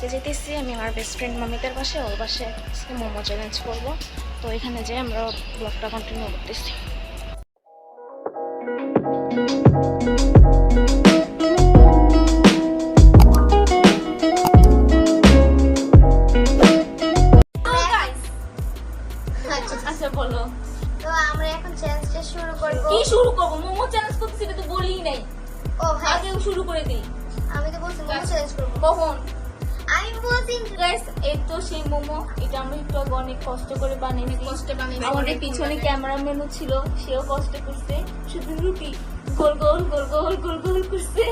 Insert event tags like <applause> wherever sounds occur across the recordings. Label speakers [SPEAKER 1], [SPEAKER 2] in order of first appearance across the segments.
[SPEAKER 1] আজকে যেতেছি আমি আমার বেস্ট ফ্রেন্ড মামিদের বাসে ওর বাসে আজকে মোমো চ্যালেঞ্জ করব। তো এখানে যে আমরা ব্লগটা কন্টিনিউ করতেছি। আচ্ছা বলো।
[SPEAKER 2] তো আমরা এখন চ্যালেঞ্জটা শুরু করব।
[SPEAKER 1] কি শুরু করব? মোমো চ্যালেঞ্জ করতেছি তো নাই।
[SPEAKER 2] ও হ্যাঁ।
[SPEAKER 1] আগেও শুরু করে দিই।
[SPEAKER 2] আমি তো বলছি মোমো চ্যালেঞ্জ করব।
[SPEAKER 1] কখন?
[SPEAKER 2] আমি বলছি
[SPEAKER 1] গাইস এই তো সেই মোমো। এটা আমরা একটু অনেক কষ্ট করে বানিয়েছি।
[SPEAKER 3] কষ্টে বানিয়েছি।
[SPEAKER 1] আমাদের পিছনে ক্যামেরাম্যানও ছিল সেও কষ্ট করছে। শুধু রুটি। গোল গোল গোল গোল গোল গোল করছে।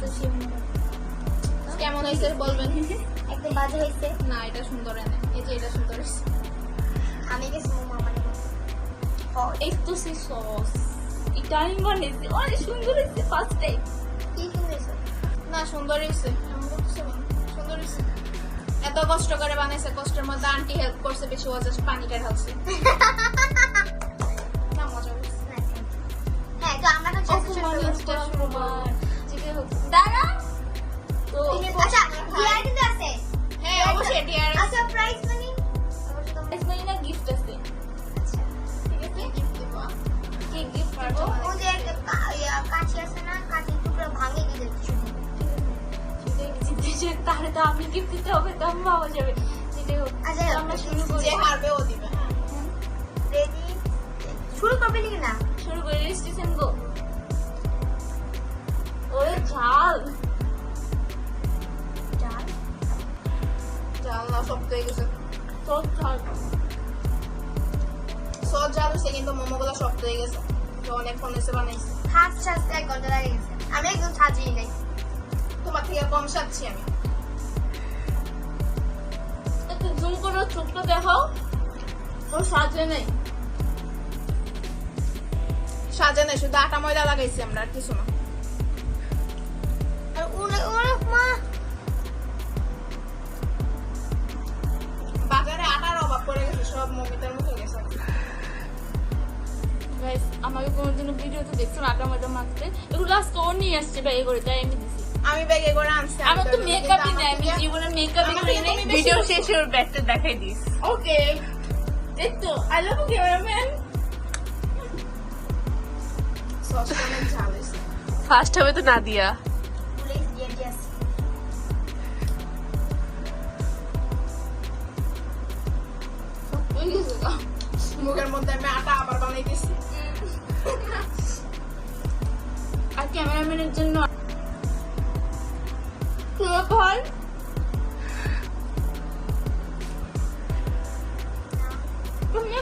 [SPEAKER 1] তো সেই মোমো।
[SPEAKER 3] কেমন হয়েছে বলবেন?
[SPEAKER 2] একদম বাজে হয়েছে।
[SPEAKER 3] না এটা সুন্দর এনে এই যে এটা সুন্দর
[SPEAKER 2] আমি গেছি মোমো আমার
[SPEAKER 1] এই তো সেই সস। এটা আমি বানিয়েছি। অনেক সুন্দর হয়েছে ফার্স্ট টাইম
[SPEAKER 2] কি
[SPEAKER 3] না সুন্দর হয়েছে? এমন সুন্দর হয়েছে। এত কষ্ট করে বানাইছে কষ্টের মধ্যে আন্টি হেল্প করছে বেশি ও জাস্ট পানিটা ঢালছে না মজা হয়েছে
[SPEAKER 2] হ্যাঁ তো আমরা
[SPEAKER 1] তাহলে তো আমি গিফট দিতে হবে তো আমি পাওয়া যাবে। যেটাই হোক
[SPEAKER 2] আচ্ছা,
[SPEAKER 1] আমরা শুরু করি।
[SPEAKER 3] যে হারবে ও দিবে।
[SPEAKER 2] রেডি শুরু করবে নাকি না?
[SPEAKER 1] শুরু করি রেজিস্ট্রেশন গো। ওরে ঝাল
[SPEAKER 3] না হয়ে গেছে।
[SPEAKER 1] তোর ঝাল
[SPEAKER 3] সব জাল হয়েছে কিন্তু মোমোগুলো শক্ত হয়ে গেছে। অনেকক্ষণ এসে বানাইছে।
[SPEAKER 2] হাত সাজতে এক ঘণ্টা লাগে গেছে। আমি একদম সাজিয়ে নাই।
[SPEAKER 3] তোমার থেকে কম সাজছি আমি।
[SPEAKER 1] জুম করে, চোখটা দেখাও। ও সাজে নেই।
[SPEAKER 3] সাজে নাই, শুধু আটা ময়দা লাগাইছি আমরা আর কিছু না।
[SPEAKER 2] ওরে ওরে
[SPEAKER 3] বাজারে আটার অভাব পড়ে গেছে, সব মতো
[SPEAKER 1] আমাকে দেখছ আটা মাটা মাখতে? এগুলো আজকে ও নিয়ে আসছে ভাই করে তাই আমি
[SPEAKER 3] আমি ব্যাগে করে আনছি
[SPEAKER 1] আমার তো মেকআপই নেই আমি জীবনে মেকআপই করি নাই ভিডিও। শেষে ওর ব্যাগটা দেখাই দিস। ওকে এই আই লাভ ক্যামেরাম্যান
[SPEAKER 3] ঝাল হয়েছে
[SPEAKER 4] ফার্স্ট হবে তো নাদিয়া।
[SPEAKER 3] মুখের মধ্যে আমি আটা আবার বানাইতেছি
[SPEAKER 1] আর ক্যামেরাম্যানের জন্য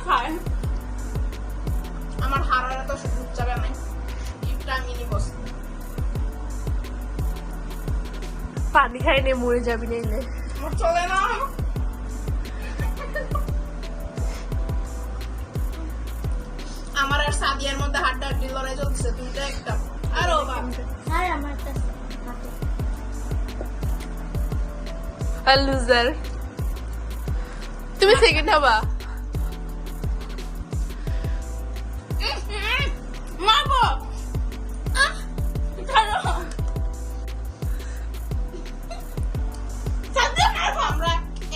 [SPEAKER 1] খায়
[SPEAKER 3] আমার হারার এত সুযোগ যাবে আমি নিব।
[SPEAKER 4] পানি খাই নে মরে যাবি
[SPEAKER 3] আমার চলে না। আমার আর সাদিয়ার মধ্যে হাড্ডা হাড্ডি লড়াই চলছে দুইটা একটা। আর ও
[SPEAKER 2] আমার
[SPEAKER 4] আর লুজার তুমি সেকেন্ড হবা।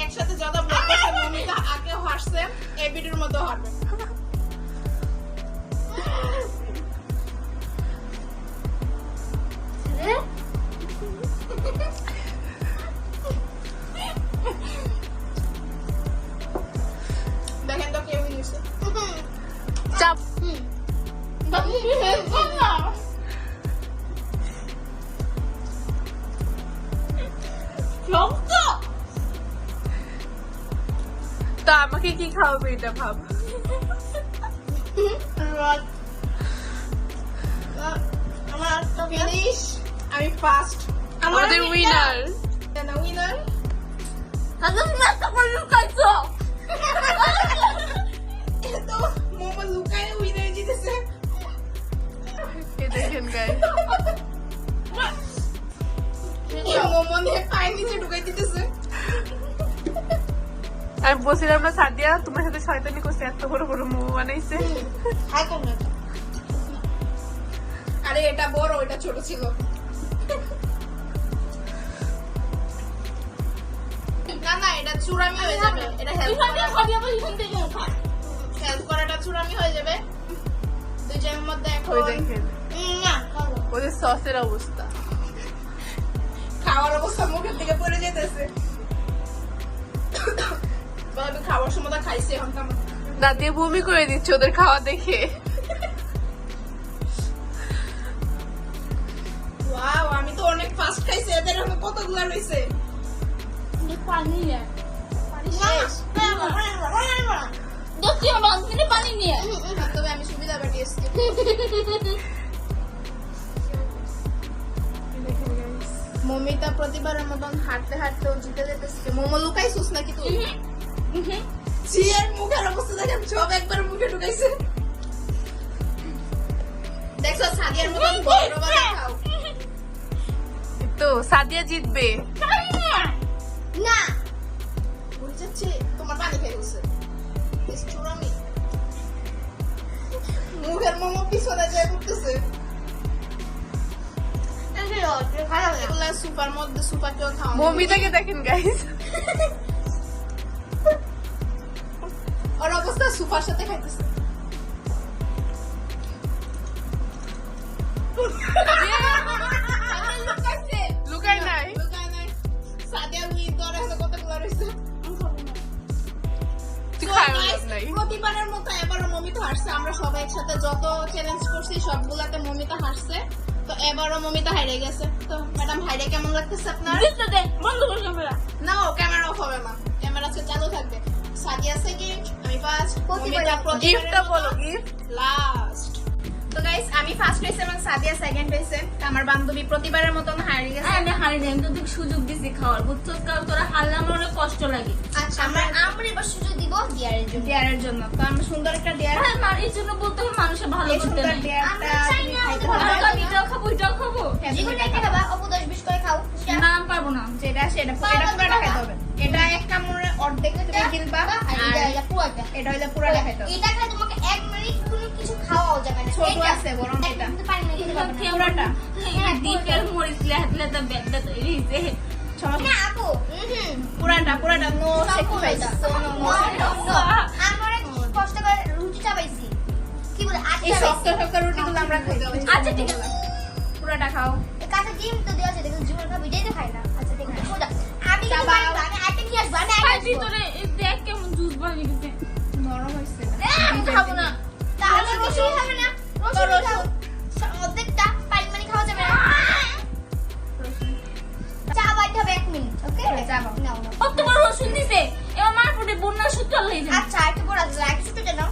[SPEAKER 3] একসাথে যত আগেও হাসছে এই ভিডিওর মধ্যে হারবে।
[SPEAKER 1] শক্ত।
[SPEAKER 4] তো আমাকে কি খাওয়াবে এটা ভাব
[SPEAKER 3] আমার ফিনিশ আমি ফার্স্ট
[SPEAKER 4] আমাদের উইনার
[SPEAKER 3] উইনার
[SPEAKER 1] তাহলে তুমি এত করে লুকাইছো?
[SPEAKER 3] তো মোমো লুকায় উইনার জিতেছে
[SPEAKER 4] এই দেখেন গাইস
[SPEAKER 3] মোমো নিয়ে পায়ের নিচে ঢুকাই দিতেছে।
[SPEAKER 4] আমি বলছিলাম না সাদিয়া তোমার সাথে শয়তানি করছে এত বড় বড় মোমো বানাইছে।
[SPEAKER 3] আরে এটা বড় এটা ছোট ছিল। না না এটা চূড়ামি হয়ে যাবে। এটা হেল্প হেল্প করাটা চূড়ামি হয়ে যাবে। দুজনের মধ্যে এখন
[SPEAKER 4] ওদের সসের অবস্থা।
[SPEAKER 3] দিকে পড়ে যেতেছে। বাবু খাওয়ার সময় তো খাইছে এখন কেমন
[SPEAKER 4] দাদি বমি করে দিচ্ছে ওদের খাওয়া দেখে।
[SPEAKER 3] ওয়াও আমি তো অনেক ফাস্ট খাইছি এদের এখন কতগুলো রয়েছে?
[SPEAKER 1] পানি
[SPEAKER 2] না, না, না, না, না, না, না, না।
[SPEAKER 1] পানি নিয়ে।
[SPEAKER 3] তবে আমি সুবিধা পাঠিয়েছি <laughs> মমিতা প্রতিবারের মতন হাঁটতে হাঁটতে ও জিতে যেতেছে। মোমো লুকাইছিস নাকি তুই? জিয়ার মুখের অবস্থা দেখেন সব একবার মুখে ঢুকাইছে। দেখছ সাদিয়ার মতন বড় বড় খাও
[SPEAKER 4] তো সাদিয়া জিতবে।
[SPEAKER 2] না?
[SPEAKER 3] বুঝেছি তোমার পানি খেয়ে গেছে। চূড়ামি মুখের মোমো পিছনে যায় করতেছে সুপার মধ্যে সুপার কেউ খাওয়া
[SPEAKER 4] মমিতাকে দেখেন গাইস
[SPEAKER 3] ওর অবস্থা সুপার সাথে খাইতেছে।
[SPEAKER 4] লুকাই নাই?
[SPEAKER 3] নাই। হলো কতগুলো প্রতিবারের মতো এবারও মমিতা হারছে। আমরা সবাই একসাথে যত চ্যালেঞ্জ করছি সবগুলাতে মমিতা হারছে। তো এবারও মমিতা হাইরে গেছে। তো ম্যাডাম হাইরে কেমন লাগতেছে আপনার?
[SPEAKER 1] বন্ধ করে ক্যামেরা।
[SPEAKER 3] না ও ক্যামেরা অফ হবে না। ক্যামেরা আছে চালু থাকবে। সাদিয়া সেকেন্ড আমি ফার্স্ট
[SPEAKER 2] প্রতিবারের-
[SPEAKER 4] গিফটটা বলো গিফট
[SPEAKER 3] লাস্ট তো গাইস আমি ফার্স্ট হয়েছে এবং সাদিয়া সেকেন্ড হয়েছে আমার বান্ধবী প্রতিবারের মতন হারিয়ে গেছে।
[SPEAKER 1] আমি হারি নাই আমি তো সুযোগ দিছি খাওয়ার। বুঝছ কারণ তোরা হারলে আমার অনেক কষ্ট লাগে।
[SPEAKER 2] আচ্ছা আমরা আমরা এবার সুযোগ দিব ডিয়ারের জন্য।
[SPEAKER 3] ডিয়ারের জন্য। তো আমি সুন্দর একটা ডিয়ার
[SPEAKER 1] হ্যাঁ মারির জন্য বলতে হবে মানুষের ভালো করতে নাই।
[SPEAKER 2] আমরা চাই না,
[SPEAKER 3] হবে
[SPEAKER 1] এটাও খাব এটাও খাব।
[SPEAKER 3] হ্যাঁ,
[SPEAKER 2] যে
[SPEAKER 3] তুমি
[SPEAKER 2] কোনো
[SPEAKER 3] এটা
[SPEAKER 2] একটা খাবা। অপু দশ বিশ করে খাও।
[SPEAKER 1] না আমি পারব না।
[SPEAKER 3] যেটা সেটা এটা পুরোটা খাইতে হবে। এটা এক কামড়ে অর্ধেক তুমি গিলবা
[SPEAKER 2] আর এটা এটা
[SPEAKER 3] এটা হইলে পুরোটা খাইতে
[SPEAKER 2] এটা খেলে তোমাকে এক মিনিট কোনো কিছু খাওয়াও যাবে না
[SPEAKER 3] ছোট আছে বরং এটা।
[SPEAKER 2] পানি না খেতে পারবে না।
[SPEAKER 1] হ্যাঁ দ্বীপের মরিচ লেহাত লেহাত ব্যাগটা তৈরি হয়েছে।
[SPEAKER 3] সমস্যা
[SPEAKER 2] না আপু
[SPEAKER 3] পুরাটা পুরাটা। নো স্যাক্রিফাইস
[SPEAKER 2] আমি অনেক কষ্ট করে রুটি চাবাইছি কি বলে
[SPEAKER 3] এই
[SPEAKER 2] আটটা
[SPEAKER 3] শক্ত শক্ত রুটিগুলো আমরা খাইতে হবে
[SPEAKER 1] আচ্ছা ঠিক আছে।
[SPEAKER 3] পুরাটা খাও।
[SPEAKER 2] কাছে ডিম তো দেওয়া আছে দেখো জীবন খাব এটাই তো খাই না। আচ্ছা ঠিক আছে আমি কিন্তু
[SPEAKER 3] চাবাও।
[SPEAKER 2] পারব, আমি আইটেম নিয়ে আসব আমি
[SPEAKER 1] ভিতরে
[SPEAKER 3] নরম হইছে
[SPEAKER 1] খাব না।
[SPEAKER 2] তাহলে রসুন খাবে না? রসুন
[SPEAKER 3] রসুন।
[SPEAKER 2] খাও অর্ধেকটা পানি মানে খাওয়া যাবে না। চা বাইতে হবে এক মিনিট ওকে?
[SPEAKER 3] চা বাও।
[SPEAKER 2] নাও নাও।
[SPEAKER 1] কত বড় রসুন দিছে এবার মার ফুটে বন্যার সূত্র হয়ে যাবে
[SPEAKER 2] আচ্ছা একটু বড় আছে একটু ছোট নাও।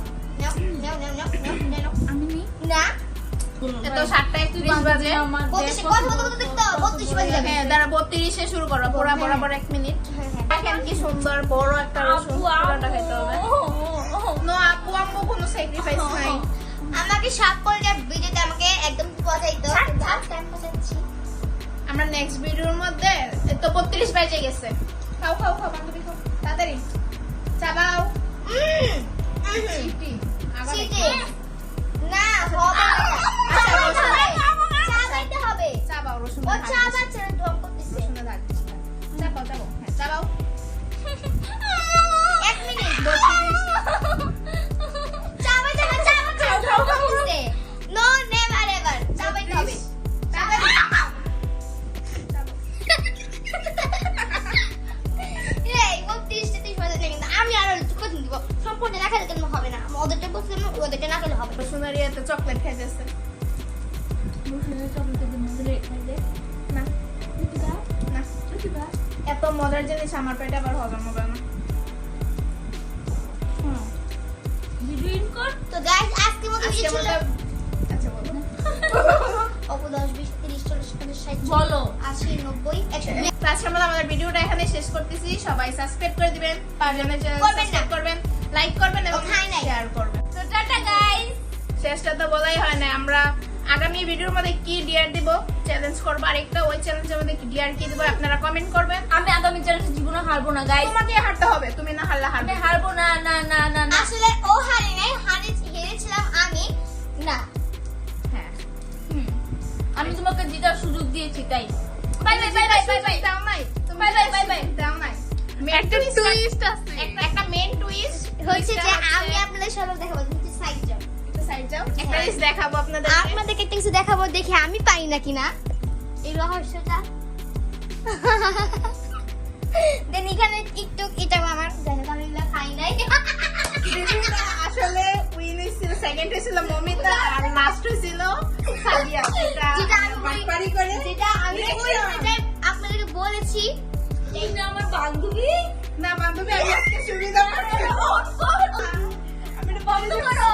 [SPEAKER 1] আমি
[SPEAKER 2] না? বত্রিশে
[SPEAKER 3] শুরু করো। পুরা বরাবর এক মিনিট। দেখেন কি সুন্দর বড় একটা রসুন হবে।
[SPEAKER 1] আপু
[SPEAKER 3] নো আপু আম্মু কোনো স্যাক্রিফাইস নাই।
[SPEAKER 2] আমাকে সাত করে ভিডিওতে আমাকে একদম টাইম পচাচ্ছি?
[SPEAKER 3] আমরা নেক্সট ভিডিওর মধ্যে তো বত্রিশ বাজে গেছে। খাও খাও খাও বান্ধবী খাও। তাড়াতাড়ি। চাবাও।
[SPEAKER 2] উম, উম,
[SPEAKER 3] চিটি
[SPEAKER 2] না হবে না।
[SPEAKER 3] ইয়েতে চকলেট খাইতেছে। এত মজার জিনিস আমার পেটে আবার হজম হবে না।
[SPEAKER 1] ভিডিও ইন
[SPEAKER 2] তো গাইস আজকে মতো
[SPEAKER 3] আজকে মতো আচ্ছা বলো। <laughs>
[SPEAKER 2] অপু
[SPEAKER 1] বলো।
[SPEAKER 3] আজকের আমাদের ভিডিওটা এখানে শেষ করতেছি। সবাই সাবস্ক্রাইব করে দিবেন পাঁচজনের চ্যানেল সাবস্ক্রাইব করবেন লাইক করবেন শেষটা তো বলাই হয় না। আমরা আগামী ভিডিওর মধ্যে কি ডিয়ার দিব চ্যালেঞ্জ করব আরেকটা ওই চ্যালেঞ্জের মধ্যে কি ডিয়ার কি দিব আপনারা কমেন্ট করবেন।
[SPEAKER 1] আমি আগামী চ্যালেঞ্জে জীবনে হারবো না গাইস
[SPEAKER 3] তোমাকে হারতে হবে তুমি না হারলে হারবে
[SPEAKER 1] হারবো না না না না
[SPEAKER 2] আসলে ও হারে নাই হারে হেরেছিলাম আমি না।
[SPEAKER 3] হ্যাঁ।
[SPEAKER 2] আমি তোমাকে জিতার সুযোগ দিয়েছি তাই। Bye bye bye bye bye bye
[SPEAKER 3] দাও নাই তুমি
[SPEAKER 2] বাই বাই বাই বাই
[SPEAKER 3] দাও নাই।
[SPEAKER 4] একটা টুইস্ট আছে।
[SPEAKER 3] একটা একটা মেন টুইস্ট
[SPEAKER 2] হচ্ছে যে আমি আপনাদের সবাই দেখাবো তুমি সাইড যাও
[SPEAKER 3] সাইড একটা। জিনিস দেখাবো আপনাদের
[SPEAKER 2] আপনাদেরকে একটা কিছু দেখাবো দেখি আমি পাই না? কিনা এই রহস্যটা। দেন এখানে একটু এটাও আমার। জানি আমি এগুলো নাই।
[SPEAKER 3] আসলে উইন হয়েছিল সেকেন্ড হয়েছিল মমিতা আর লাস্ট হয়েছিল সাদিয়া।
[SPEAKER 2] যেটা আমি
[SPEAKER 3] বাটপারি করে।
[SPEAKER 2] যেটা আমি আপনাদেরকে বলেছি। এইটা আমার বান্ধবী?
[SPEAKER 3] না বান্ধবী আমি আজকে সুবিধা করে
[SPEAKER 2] বন্ধ করো।